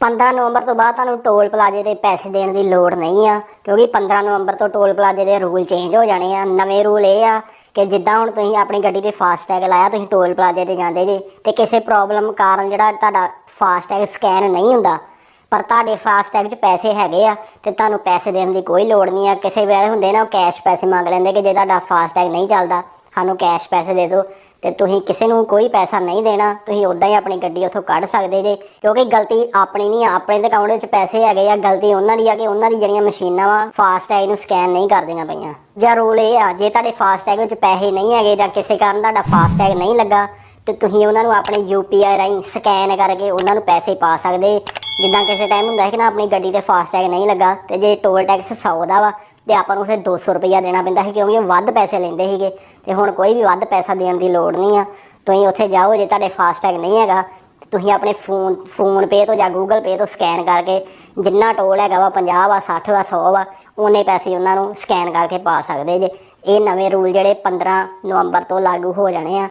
15 ਨਵੰਬਰ ਤੋਂ ਬਾਅਦ ਤੁਹਾਨੂੰ ਟੋਲ ਪਲਾਜ਼ੇ ਤੇ ਪੈਸੇ ਦੇਣ ਦੀ ਲੋੜ ਨਹੀਂ ਆ, ਕਿਉਂਕਿ 15 ਨਵੰਬਰ ਤੋਂ ਟੋਲ ਪਲਾਜ਼ੇ ਦੇ ਰੂਲ ਚੇਂਜ ਹੋ ਜਾਣੇ ਆ। ਨਵੇਂ ਰੂਲ ਇਹ ਆ ਕਿ ਜਿੱਦਾਂ ਹੁਣ ਤੁਸੀਂ ਆਪਣੀ ਗੱਡੀ ਤੇ ਫਾਸਟੈਗ ਲਾਇਆ, ਤੁਸੀਂ ਟੋਲ ਪਲਾਜ਼ੇ ਤੇ ਜਾਂਦੇ ਜੇ, ਤੇ ਕਿਸੇ ਪ੍ਰੋਬਲਮ ਕਾਰਨ ਜਿਹੜਾ ਤੁਹਾਡਾ ਫਾਸਟੈਗ ਸਕੈਨ ਨਹੀਂ ਹੁੰਦਾ, ਪਰ ਤੁਹਾਡੇ ਫਾਸਟੈਗ 'ਚ ਪੈਸੇ ਹੈਗੇ ਆ, ਤੇ ਤੁਹਾਨੂੰ ਪੈਸੇ ਦੇਣ ਦੀ ਕੋਈ ਲੋੜ ਨਹੀਂ ਆ। ਕਿਸੇ ਵੇਲੇ ਹੁੰਦੇ ਨਾ ਉਹ ਕੈਸ਼ ਪੈਸੇ ਮੰਗ ਲੈਂਦੇ ਕਿ ਜੇ ਤੁਹਾਡਾ ਫਾਸਟੈਗ ਨਹੀਂ ਚੱਲਦਾ ਸਾਨੂੰ ਕੈਸ਼ ਪੈਸੇ ਦੇ ਦਿਓ ਤੇ ਤੁਸੀਂ ਕਿਸੇ ਨੂੰ ਕੋਈ ਪੈਸਾ ਨਹੀਂ ਦੇਣਾ, ਤੁਸੀਂ ਉਦਾਂ ਹੀ ਆਪਣੀ ਗੱਡੀ ਉੱਥੋਂ ਕੱਢ ਸਕਦੇ ਜੇ, ਕਿਉਂਕਿ ਗਲਤੀ ਆਪਣੀ ਨਹੀਂ ਆ, ਆਪਣੇ ਦੇ ਅਕਾਊਂਟ ਵਿੱਚ ਪੈਸੇ ਹੈਗੇ ਆ, ਗਲਤੀ ਉਹਨਾਂ ਦੀ ਆ ਕਿ ਉਹਨਾਂ ਦੀ ਜਿਹੜੀਆਂ ਮਸ਼ੀਨਾਂ ਵਾ ਫਾਸਟੈਗ ਨੂੰ ਸਕੈਨ ਨਹੀਂ ਕਰਦੀਆਂ ਪਈਆਂ। ਜਾਂ ਰੂਲ ਇਹ ਆ, ਜੇ ਤੁਹਾਡੇ ਫਾਸਟੈਗ ਵਿੱਚ ਪੈਸੇ ਨਹੀਂ ਹੈਗੇ ਜਾਂ ਕਿਸੇ ਕਾਰਨ ਤੁਹਾਡਾ ਫਾਸਟੈਗ ਨਹੀਂ ਲੱਗਾ, ਤੇ ਤੁਸੀਂ ਉਹਨਾਂ ਨੂੰ ਆਪਣੇ ਯੂਪੀਆਈ ਰਾਹੀਂ ਸਕੈਨ ਕਰਕੇ ਉਹਨਾਂ ਨੂੰ ਪੈਸੇ ਪਾ ਸਕਦੇ। ਜਿੱਦਾਂ ਕਿਸੇ ਟਾਈਮ ਹੁੰਦਾ ਹੈ ਕਿ ਨਾ, ਆਪਣੀ ਗੱਡੀ ਤੇ ਫਾਸਟੈਗ ਨਹੀਂ ਲੱਗਾ, ਤੇ ਜੇ ਟੋਲ ਟੈਕਸ 100 ਦਾ ਵਾ ਤੇ ਆਪਾਂ ਨੂੰ ਫਿਰ 200 ਰੁਪਈਆ ਦੇਣਾ ਪੈਂਦਾ ਸੀ ਕਿਉਂਕਿ ਉਹ ਵੱਧ ਪੈਸੇ ਲੈਂਦੇ ਸੀਗੇ। ਤੇ ਹੁਣ ਕੋਈ ਵੀ ਵੱਧ ਪੈਸਾ ਦੇਣ ਦੀ ਲੋੜ ਨਹੀਂ ਆ। ਤੁਸੀਂ ਉੱਥੇ ਜਾਓ, ਜੇ ਤੁਹਾਡੇ ਫਾਸਟੈਗ ਨਹੀਂ ਹੈਗਾ ਤੁਸੀਂ ਆਪਣੇ ਫੋਨ ਫੋਨ ਪੇ ਤੋਂ ਜਾਂ ਗੂਗਲ ਪੇ ਤੋਂ ਸਕੈਨ ਕਰਕੇ ਜਿੰਨਾ ਟੋਲ ਹੈਗਾ ਵਾ 50 ਵਾ 60 ਵਾ 100 ਵਾ ਉਹਨੇ ਪੈਸੇ ਉਹਨਾਂ ਨੂੰ ਸਕੈਨ ਕਰਕੇ ਪਾ ਸਕਦੇ ਜੇ। ਇਹ ਨਵੇਂ ਰੂਲ ਜਿਹੜੇ 15 ਨਵੰਬਰ ਤੋਂ ਲਾਗੂ ਹੋ ਜਾਣੇ ਆ।